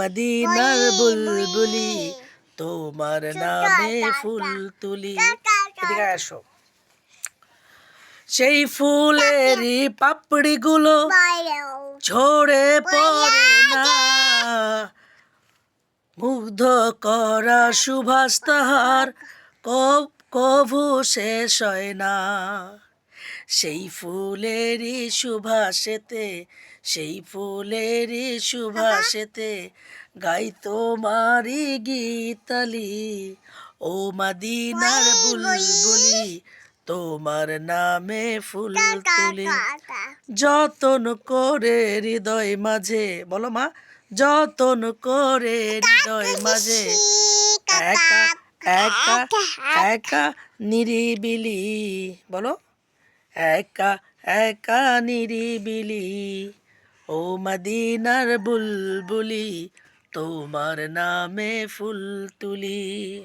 মদিনার বুলবুলি তোমার নামে ফুল তুলি। এদিকে আসো। সেই ফুলেরই পাপড়িগুলো ঝরে পড়ে না। মুগ্ধ করা সুভাষ তাহার কব কভু শেষ হয় না। সেই ফুলেরই সুভাষেতে সেই ফুলেরই সুভাষেতে গাই তোমারি গীতালি ও মাদিনার বুলবুলি তোমার নামে ফুল তুলি। যতন করে হৃদয় মাঝে বলো মা যতন করে হৃদয় মাঝে একা একা একা নিরিবিলি বলো। একা একা নিরিবিলি। ও মদিনার বুলবুলি তোমার নামে ফুল তুলি।